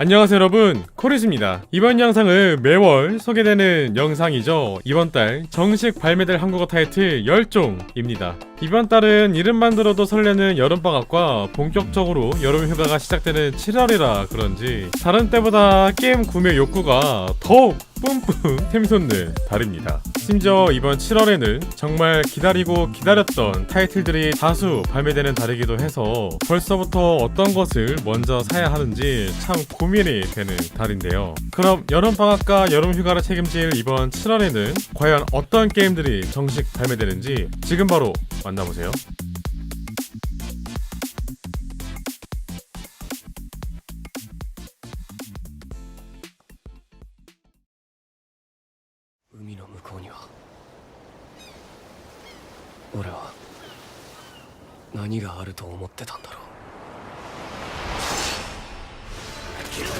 안녕하세요 여러분. 코리스입니다. 이번 영상은 매월 소개되는 영상이죠. 이번 달 정식 발매될 한국어 타이틀 열종입니다. 이번 달은 이름만 들어도 설레는 여름방학과 본격적으로 여름휴가가 시작되는 7월이라 그런지 다른 때보다 게임 구매 욕구가 더욱 뿜뿜 샘솟는 달입니다. 심지어 이번 7월에는 정말 기다리고 기다렸던 타이틀들이 다수 발매되는 달이기도 해서 벌써부터 어떤 것을 먼저 사야 하는지 참 고민이 되는 달인데요. 그럼 여름방학과 여름휴가를 책임질 이번 7월에는 과연 어떤 게임들이 정식 발매되는지 지금 바로 만나보세요. 俺は何があると思ってたんだろう。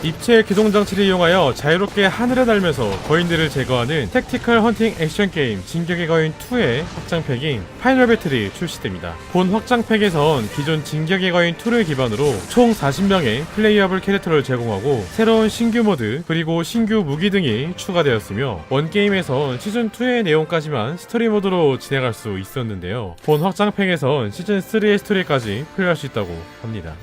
입체 기동 장치를 이용하여 자유롭게 하늘에 날면서 거인들을 제거하는 택티컬 헌팅 액션 게임 진격의 거인 2의 확장팩인 파이널 배틀이 출시됩니다. 본 확장팩에선 기존 진격의 거인 2를 기반으로 총 40명의 플레이어블 캐릭터를 제공하고 새로운 신규 모드 그리고 신규 무기 등이 추가되었으며 원 게임에선 시즌 2의 내용까지만 스토리 모드로 진행할 수 있었는데요. 본 확장팩에선 시즌 3의 스토리까지 플레이할 수 있다고 합니다.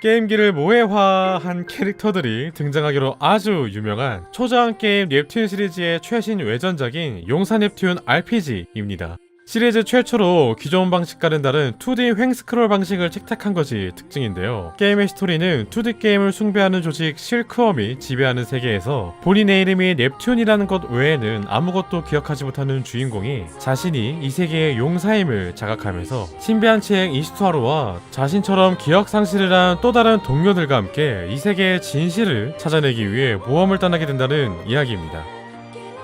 게임기를 모해화한 캐릭터들이 등장하기로 아주 유명한 초저항 게임 넵튠 시리즈의 최신 외전작인 용사 넵튠 RPG입니다. 시리즈 최초로 기존 방식과는 다른 2D 횡스크롤 방식을 채택한 것이 특징인데요. 게임의 스토리는 2D 게임을 숭배하는 조직 실크엄이 지배하는 세계에서 본인의 이름이 넵튠이라는 것 외에는 아무것도 기억하지 못하는 주인공이 자신이 이 세계의 용사임을 자각하면서 신비한 책 이스투하루와 자신처럼 기억 상실을 한 또 다른 동료들과 함께 이 세계의 진실을 찾아내기 위해 모험을 떠나게 된다는 이야기입니다.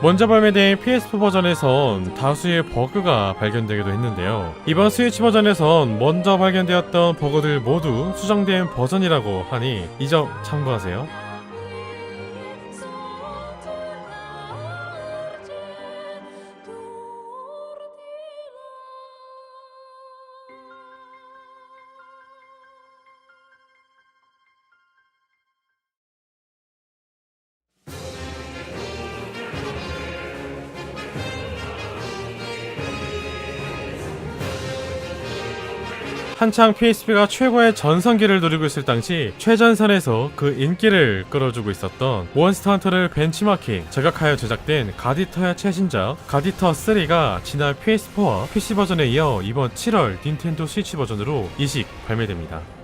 먼저 발매된 PS4 버전에선 다수의 버그가 발견되기도 했는데요. 이번 스위치 버전에선 먼저 발견되었던 버그들 모두 수정된 버전이라고 하니 이 점 참고하세요. 한창 PSP가 최고의 전성기를 누리고 있을 당시 최전선에서 그 인기를 끌어주고 있었던 몬스터 헌터를 벤치마킹 저격하여 제작된 가디터의 최신작 가디터 3가 지난 PS4와 PC 버전에 이어 이번 7월 닌텐도 스위치 버전으로 이식 발매됩니다.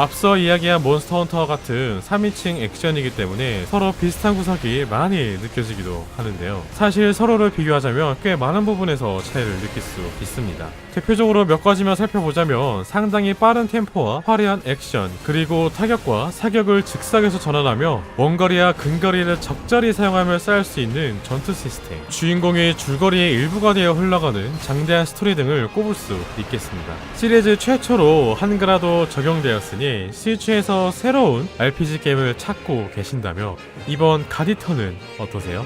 앞서 이야기한 몬스터 헌터와 같은 3인칭 액션이기 때문에 서로 비슷한 구석이 많이 느껴지기도 하는데요. 사실 서로를 비교하자면 꽤 많은 부분에서 차이를 느낄 수 있습니다. 대표적으로 몇 가지만 살펴보자면 상당히 빠른 템포와 화려한 액션, 그리고 타격과 사격을 즉석에서 전환하며 원거리와 근거리를 적절히 사용하며 쌓을 수 있는 전투 시스템, 주인공이 줄거리의 일부가 되어 흘러가는 장대한 스토리 등을 꼽을 수 있겠습니다. 시리즈 최초로 한글화도 적용되었으니 스위치에서 새로운 RPG 게임을 찾고 계신다면 이번 가디터는 어떠세요?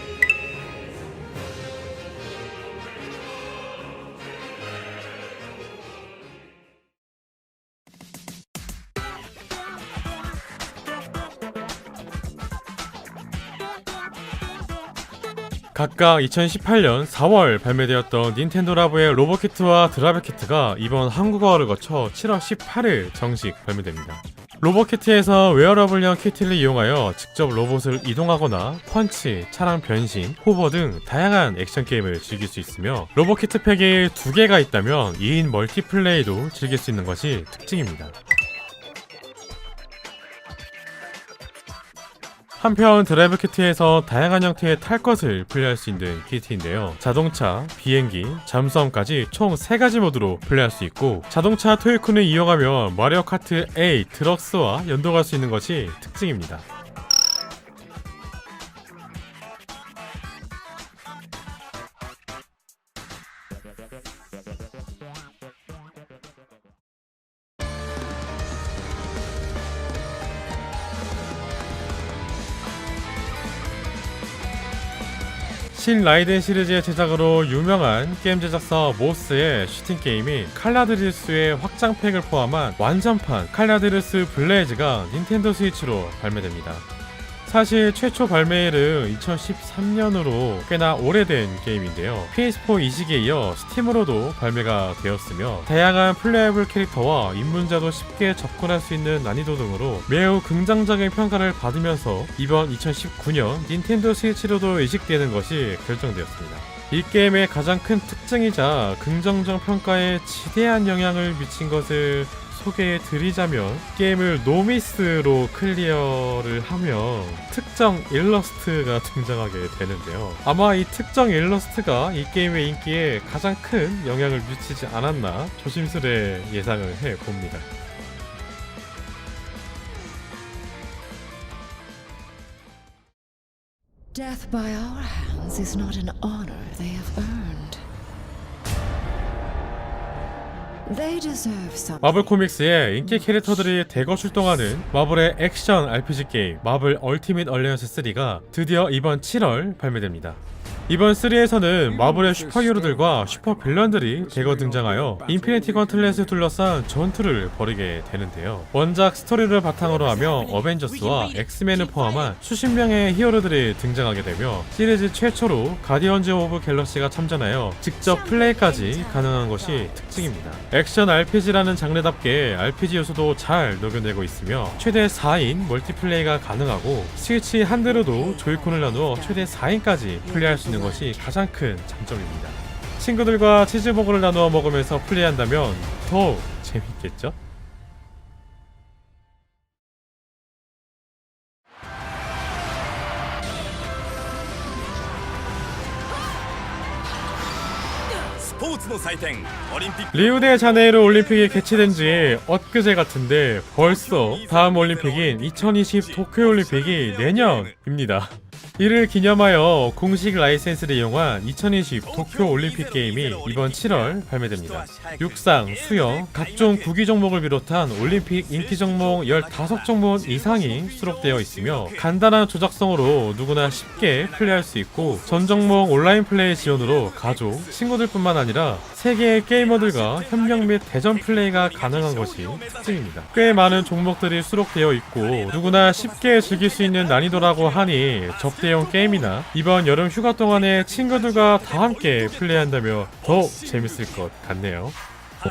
각각 2018년 4월 발매되었던 닌텐도 라보의 로보키트와 드라베키트가 이번 한국어를 거쳐 7월 18일 정식 발매됩니다. 로보키트에서 웨어러블형 키트를 이용하여 직접 로봇을 이동하거나 펀치, 차량 변신, 호버 등 다양한 액션 게임을 즐길 수 있으며 로보키트 팩이 두 개가 있다면 2인 멀티플레이도 즐길 수 있는 것이 특징입니다. 한편 드라이브 키트에서 다양한 형태의 탈 것을 플레이할 수 있는 키트인데요. 자동차, 비행기, 잠수함까지 총 3가지 모드로 플레이할 수 있고 자동차 토이쿤을 이용하면 마리오 카트 A 드럭스와 연동할 수 있는 것이 특징입니다. 신 라이덴 시리즈의 제작으로 유명한 게임 제작사 모스의 슈팅 게임인 칼라드리스의 확장팩을 포함한 완전판 칼라드리스 블레이즈가 닌텐도 스위치로 발매됩니다. 사실 최초 발매일은 2013년으로 꽤나 오래된 게임인데요. PS4 이식에 이어 스팀으로도 발매가 되었으며 다양한 플레이어블 캐릭터와 입문자도 쉽게 접근할 수 있는 난이도 등으로 매우 긍정적인 평가를 받으면서 이번 2019년 닌텐도 스위치로도 이식되는 것이 결정되었습니다. 이 게임의 가장 큰 특징이자 긍정적 평가에 지대한 영향을 미친 것을 소개해 드리자면 게임을 노미스로 클리어를 하면 특정 일러스트가 등장하게 되는데요. 아마 이 특정 일러스트가 이 게임의 인기에 가장 큰 영향을 미치지 않았나 조심스레 예상을 해 봅니다. They have earned. They deserve something. 마블 코믹스의 인기 캐릭터들이 대거 출동하는 마블의 액션 RPG 게임 마블 얼티밋 얼리언스 3가 드디어 이번 7월 발매됩니다. 이번 3에서는 마블의 슈퍼히어로들과 슈퍼빌런들이 대거 등장하여 인피니티 건틀렛을 둘러싼 전투를 벌이게 되는데요. 원작 스토리를 바탕으로 하며 어벤져스와 엑스맨을 포함한 수십 명의 히어로들이 등장하게 되며 시리즈 최초로 가디언즈 오브 갤럭시가 참전하여 직접 플레이까지 가능한 것이 특징입니다. 액션 RPG라는 장르답게 RPG 요소도 잘 녹여내고 있으며 최대 4인 멀티플레이가 가능하고 스위치 한 대로도 조이콘을 나누어 최대 4인까지 플레이할 수 있는 것이 가장 큰 장점입니다. 친구들과 치즈버거를 나누어 먹으면서 플레이한다면 더욱 재밌겠죠? 리우데 자네이루 올림픽이 개최된 지 엊그제 같은데 벌써 다음 올림픽인 2020 도쿄 올림픽이 내년입니다. 이를 기념하여 공식 라이센스를 이용한 2020 도쿄 올림픽 게임이 이번 7월 발매됩니다. 육상, 수영, 각종 구기 종목을 비롯한 올림픽 인기 종목 15종목 이상이 수록되어 있으며 간단한 조작성으로 누구나 쉽게 플레이할 수 있고 전 종목 온라인 플레이 지원으로 가족, 친구들뿐만 아니라 세계의 게이머들과 협력 및 대전 플레이가 가능한 것이 특징입니다. 꽤 많은 종목들이 수록되어 있고 누구나 쉽게 즐길 수 있는 난이도라고 하니 접대용 게임이나 이번 여름 휴가 동안에 친구들과 다 함께 플레이한다면 더욱 재밌을 것 같네요. パ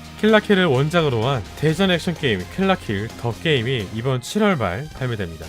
킬라킬을 원작으로 한 대전 액션 게임 킬라킬 더 게임이 이번 7월 말 발매됩니다.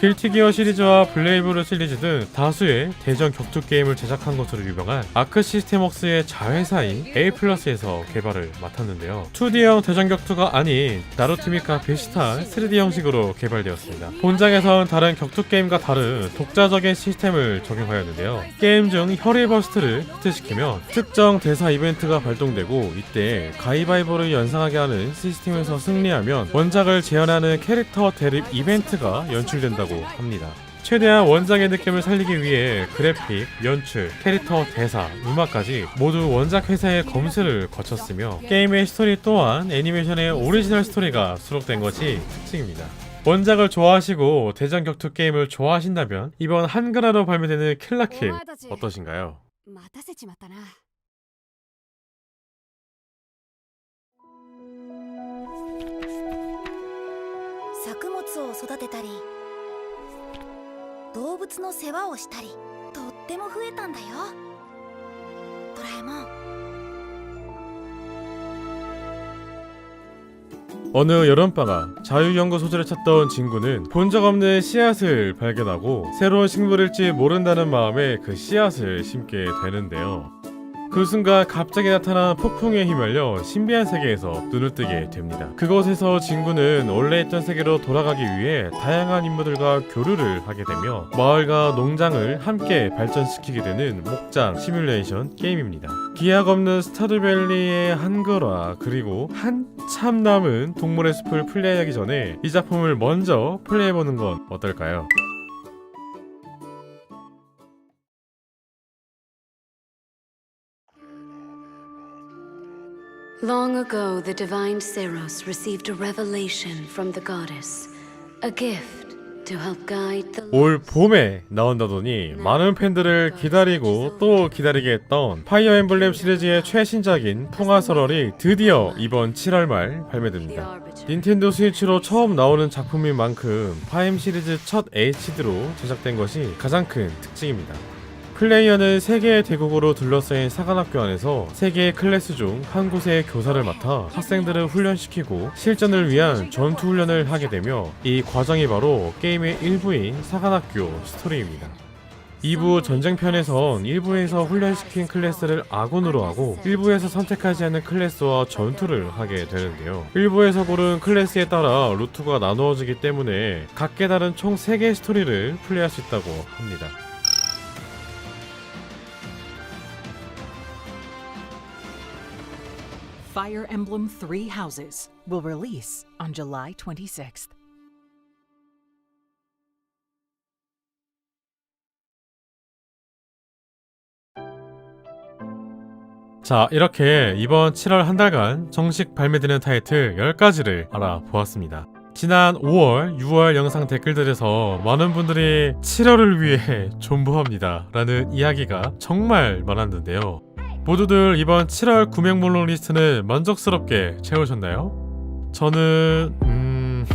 길티기어 시리즈와 블레이브르 시리즈 등 다수의 대전 격투 게임을 제작한 것으로 유명한 아크 시스템웍스의 자회사인 A플러스에서 개발을 맡았는데요. 2D형 대전 격투가 아닌 나루티미카 비슷한 3D 형식으로 개발되었습니다. 본작에선 다른 격투 게임과 다른 독자적인 시스템을 적용하였는데요. 게임 중 혈의 버스트를 히트시키면 특정 대사 이벤트가 발동되고 이때 가위바위보를 연상하게 하는 시스템에서 승리하면 원작을 재현하는 캐릭터 대립 이벤트가 연출된다고 합니다. 최대한 원작의 느낌을 살리기 위해 그래픽, 연출, 캐릭터 대사, 음악까지 모두 원작 회사의 검수를 거쳤으며 게임의 스토리 또한 애니메이션의 오리지널 스토리가 수록된 것이 특징입니다. 원작을 좋아하시고 대전 격투 게임을 좋아하신다면 이번 한글화로 발매되는 킬라킬 어떠신가요? 待たせちまったな作物を育てたり 動物の世話をしたりとっても増えたんだよドラえもん 어느 여름방학 자유연구 소재를 찾던 진구는 본 적 없는 씨앗을 발견하고 새로운 식물일지 모른다는 마음에 그 씨앗을 심게 되는데요. 그 순간 갑자기 나타난 폭풍에 휘말려 신비한 세계에서 눈을 뜨게 됩니다. 그곳에서 진구는 원래 있던 세계로 돌아가기 위해 다양한 인물들과 교류를 하게 되며 마을과 농장을 함께 발전시키게 되는 목장 시뮬레이션 게임입니다. 기약 없는 스타드밸리의 한글화 그리고 한참 남은 동물의 숲을 플레이하기 전에 이 작품을 먼저 플레이해보는 건 어떨까요? Long ago, the divine Seros received a revelation from the goddess, a gift to help guide the 올 봄에 나온다더니 많은 팬들을 기다리고 또 기다리게 했던 파이어 엠블렘 시리즈의 최신작인 풍화설월이 드디어 이번 7월 말 발매됩니다. 닌텐도 스위치로 처음 나오는 작품인 만큼 파임 시리즈 첫 HD로 제작된 것이 가장 큰 특징입니다. 플레이어는 세 개의 대국으로 둘러싸인 사관학교 안에서 세 개의 클래스 중 한 곳의 교사를 맡아 학생들을 훈련시키고 실전을 위한 전투 훈련을 하게 되며 이 과정이 바로 게임의 일부인 사관학교 스토리입니다. 2부 전쟁편에선 1부에서 훈련시킨 클래스를 아군으로 하고 1부에서 선택하지 않은 클래스와 전투를 하게 되는데요. 1부에서 고른 클래스에 따라 루트가 나누어지기 때문에 각계 다른 총 3개의 스토리를 플레이할 수 있다고 합니다. Fire Emblem Three Houses will release on July 26th. 자, 이렇게 이번 7월 한 달간 정식 발매되는 타이틀 10가지를 알아보았습니다. 지난 5월, 6월 영상 댓글들에서 많은 분들이 7월을 위해 존버합니다. 라는 이야기가 정말 많았는데요. 모두들 이번 7월 구매 목록 리스트는 만족스럽게 채우셨나요? 저는, 음,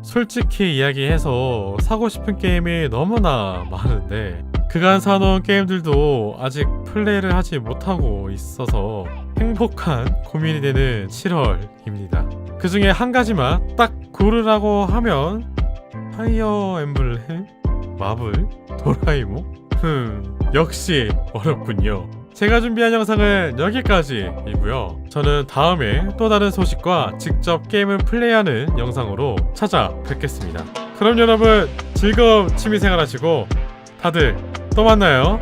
솔직히 이야기해서 사고 싶은 게임이 너무나 많은데, 그간 사놓은 게임들도 아직 플레이를 하지 못하고 있어서 행복한 고민이 되는 7월입니다. 그 중에 한 가지만 딱 고르라고 하면 파이어 엠블렘? 마블? 도라이몽? 흠, 역시 어렵군요. 제가 준비한 영상은 여기까지이고요. 저는 다음에 또 다른 소식과 직접 게임을 플레이하는 영상으로 찾아뵙겠습니다. 그럼 여러분 즐거운 취미생활 하시고 다들 또 만나요.